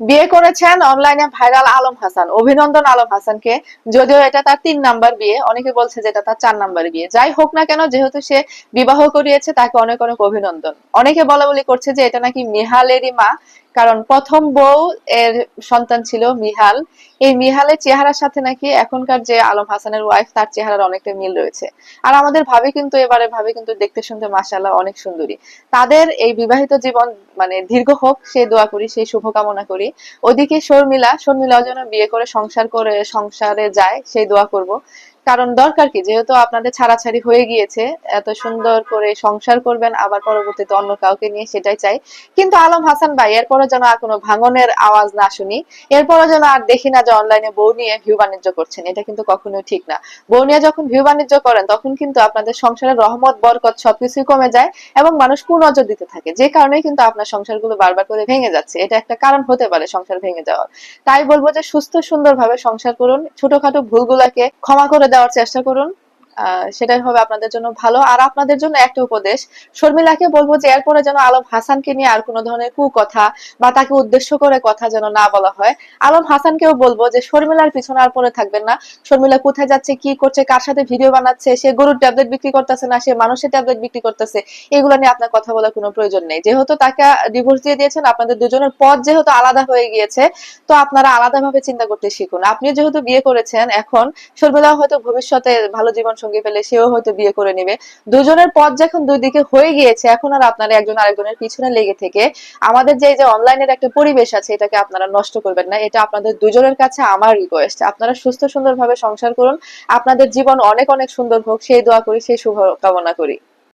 বিয়ে করেছেন অনলাইনে ভাইরাল আলম হাসান, অভিনন্দন আলম হাসানকে। যদিও এটা তার তিন নাম্বার বিয়ে, অনেকে বলছে যে এটা তার চার নাম্বার বিয়ে। যাই হোক না কেন, যেহেতু সে বিবাহ করিয়েছে, তাকে অনেক অনেক অভিনন্দন। অনেকে বলা বলি করছে যে এটা নাকি মিহালেরই মা, কারণ প্রথম বউ এর সন্তান ছিল মিহাল। এই মিহালের চেহারার সাথে নাকি এখনকার যে আলম হাসানের ওয়াইফ তার চেহারার অনেকটা মিল রয়েছে। আর আমাদের ভাবি কিন্তু এবারে ভাবি কিন্তু দেখতে শুনতে মাসাল্লাহ অনেক সুন্দরী। তাদের এই বিবাহিত জীবন মানে দীর্ঘ হোক সেই দোয়া করি, সেই শুভকামনা করি। ওদিকে শর্মিলা শর্মিলাও যেন বিয়ে করে সংসার করে সংসারে যায় সেই দোয়া করব। কারণ দরকার কি? যেহেতু আপনাদের ছাড়াছাড়ি হয়ে গিয়েছে, এত সুন্দর করে সংসার করবেন, আবার পরবর্তীতে অন্য কাউকে নিয়ে সেটাই চাই। কিন্তু আলম হাসান ভাই এরপরে যেন আর কোনো ভাঙনের আওয়াজ না শুনি এরপরে যেন আর দেখি না যে অনলাইনে বউ নিয়ে ভিউ বাণিজ্য করছেন, এটা কিন্তু কখনোই ঠিক না। বউ নিয়ে যখন ভিউ বাণিজ্য করেন, তখন কিন্তু আপনাদের সংসারের রহমত, বরকত সবকিছুই কমে যায় এবং মানুষ কুনজর দিতে থাকে। যে কারণে কিন্তু আপনার সংসারগুলো বারবার করে ভেঙে যাচ্ছে। এটা একটা কারণ হতে পারে সংসার ভেঙে যাওয়ার। তাই বলব যে সুস্থ, সুন্দরভাবে সংসার করুন, ছোটখাটো ভুলগুলাকে ক্ষমা করে দেওয়ার চেষ্টা করুন। সেটাই হবে আপনাদের জন্য ভালো। আর আপনাদের জন্য একটা উপদেশ, শর্মিলাকে বলব যে এরপরে যেন আলম হাসানকে নিয়ে আর কোনো ধরনের কুকথা বা তাকে উদ্দেশ্য করে কথা যেন না বলা হয়। আলম হাসানকেও বলব যে শর্মিলার পিছনে আর পরে থাকবেন না। শর্মিলা কোথায় যাচ্ছে, কি করছে, কার সাথে ভিডিও বানাচ্ছে, সে গরুর ট্যাবলেট বিক্রি করতেছে না, সে মানুষের ট্যাবলেট বিক্রি করতেছে, এগুলো নিয়ে আপনার কথা বলার কোনো প্রয়োজন নেই। যেহেতু তাকে ডিভোর্স দিয়ে দিয়েছেন, আপনাদের দুজনের পথ যেহেতু আলাদা হয়ে গিয়েছে, তো আপনারা আলাদাভাবে চিন্তা করতে শিখুন। আপনি যেহেতু বিয়ে করেছেন, এখন শর্মিলা হয়তো ভবিষ্যতে ভালো জীবন সঙ্গী পেলে সেও হয়তো বিয়ে করে নেবে। দুজনের পথ যখন দুই দিকে হয়ে গিয়েছে, এখন আর আপনারা একজন আরেকজনের পিছনে লেগে থেকে আমাদের যে যে অনলাইনের একটা পরিবেশ আছে, এটাকে আপনারা নষ্ট করবেন না। এটা আপনাদের দুজনের কাছে আমার রিকোয়েস্ট আপনারা সুস্থ সুন্দরভাবে সংসার করুন। আপনাদের জীবন অনেক অনেক সুন্দর হোক। সেই দোয়া করি, সেই শুভ কামনা করি।